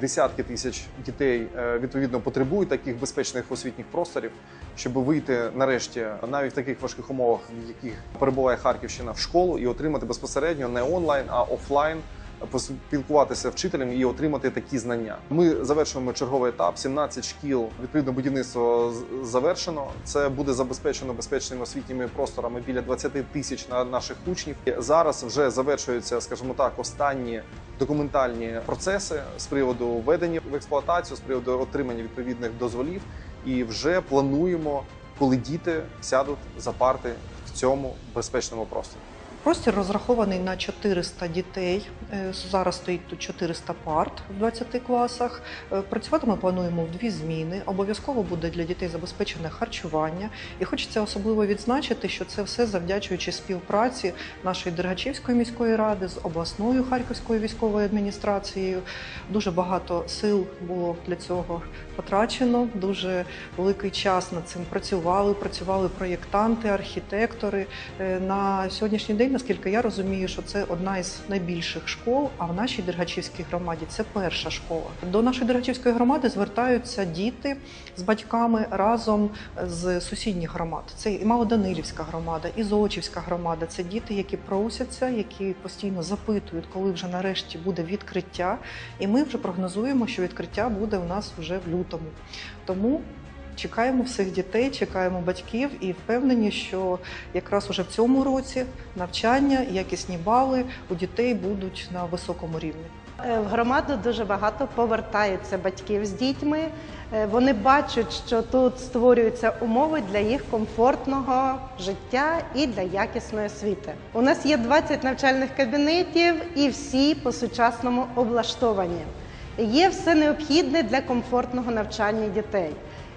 Десятки тисяч дітей е, відповідно потребують таких безпечних освітніх просторів, щоб вийти нарешті навіть в таких важких умовах, в яких перебуває Харківщина в школу, і отримати безпосередньо не онлайн, а офлайн. Поспілкуватися вчителем і отримати такі знання. Ми завершуємо черговий етап. 17 шкіл. Відповідно, будівництво завершено. Це буде забезпечено безпечними освітніми просторами біля 20 тисяч на наших учнів. Зараз вже завершуються, скажімо так, останні документальні процеси з приводу введення в експлуатацію, з приводу отримання відповідних дозволів. І вже плануємо, коли діти сядуть за парти в цьому безпечному просторі. Простір розрахований на 400 дітей. Е, Зараз стоїть тут 400 парт в 20 класах. Е, Працювати ми плануємо в дві зміни. Обов'язково буде для дітей забезпечене харчування. І хочеться особливо відзначити, що це все завдячуючи співпраці нашої Дергачівської міської ради з обласною Харківською військовою адміністрацією. Дуже багато сил було для цього потрачено. Дуже великий час над цим працювали. Працювали проєктанти, архітектори. Е, На сьогоднішній день, наскільки я розумію, що це одна із найбільших школ. А в нашій Дергачівській громаді це перша школа. До нашої Дергачівської громади звертаються діти з батьками разом з сусідніх громад. Це і Малоданилівська громада, і Золочівська громада. Це діти, які просяться, які постійно запитують, коли вже нарешті буде відкриття. І ми вже прогнозуємо, що відкриття буде у нас вже в лютому. Тому чекаємо всіх дітей, чекаємо батьків і впевнені, що якраз уже в цьому році навчання, якісні бали у дітей будуть на високому рівні. Е, В громаду дуже багато повертається батьків з дітьми. Е, Вони бачать, що тут створюються умови для їх комфортного життя і для якісної освіти. У нас є 20 навчальних кабінетів і всі по-сучасному облаштовані. Є все необхідне для комфортного навчання дітей.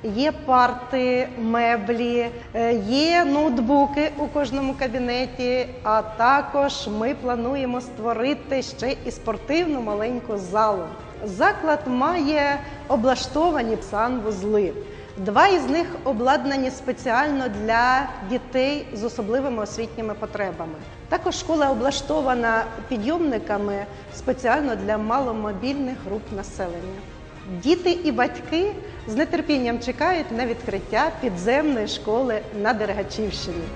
Є парти, меблі, е, є ноутбуки у кожному кабінеті. А також ми плануємо створити ще і спортивну маленьку залу. Заклад має облаштовані санвузли. Два із них обладнані спеціально для дітей з особливими освітніми потребами. Також школа облаштована підйомниками спеціально для маломобільних груп населення. Діти і батьки з нетерпінням чекають на відкриття підземної школи на Дергачівщині.